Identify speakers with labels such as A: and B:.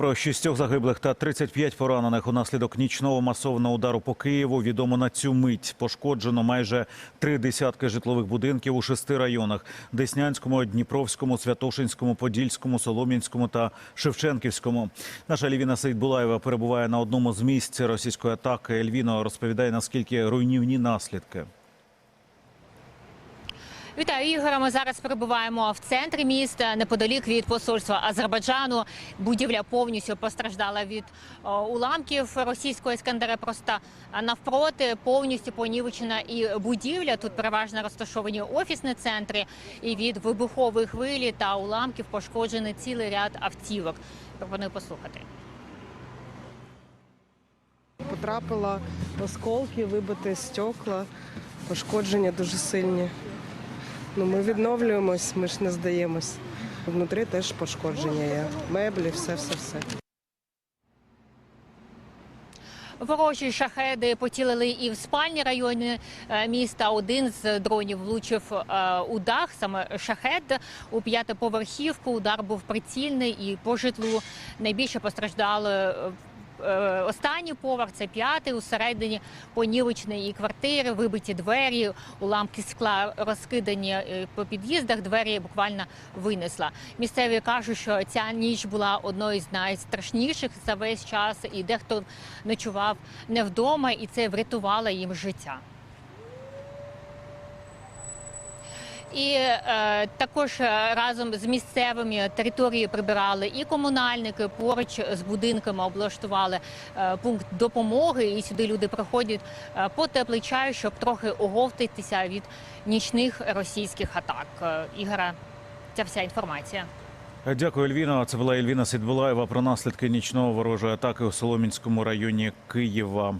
A: про шістьох загиблих та 35 поранених унаслідок нічного масованого удару по Києву. Відомо на цю мить пошкоджено майже три десятки житлових будинків у шести районах: Деснянському, Дніпровському, Святошинському, Подільському, Солом'янському та Шевченківському. Наша Лівіна Сейдбулаєва перебуває на одному з місць російської атаки. Ельвіно розповідає наскільки руйнівні наслідки.
B: Вітаю Ігора. Ми зараз перебуваємо в центрі міста неподалік від посольства Азербайджану. Будівля повністю постраждала від уламків російського іскандера. Просто а, навпроти повністю понівечена і будівля. Тут переважно розташовані офісні центри. І від вибухової хвилі та уламків пошкоджений цілий ряд автівок. Пропоную послухати.
C: Потрапила осколки, вибите стекла, пошкодження дуже сильні. Ну, ми відновлюємось, ми ж не здаємось. Внутрі теж пошкодження є. Меблі, все, все, все.
B: Ворожі шахеди поцілили і в спальні районі е, міста. Один з дронів влучив е, у дах, саме шахед у п'ятиповерхівку. Удар був прицільний і по житлу найбільше постраждали. Е, Останній поверх це п'ятий. Усередині понівечної квартири, вибиті двері, уламки скла розкидані е, по під'їздах. Двері буквально винесла. Місцеві кажуть, що ця ніч була одною з найстрашніших за весь час, і дехто ночував не вдома, і це врятувало їм життя. І е, також е, разом з місцевими території прибирали і комунальники поруч з будинками облаштували е, пункт допомоги. І сюди люди приходять е, по теплий чай, щоб трохи оговтатися від нічних російських атак. Е, Ігора, ця вся інформація.
A: Дякую, Ельвіно. Це була Ельвіна Сейдбулаєва про наслідки нічного ворожої атаки у Соломінському районі Києва.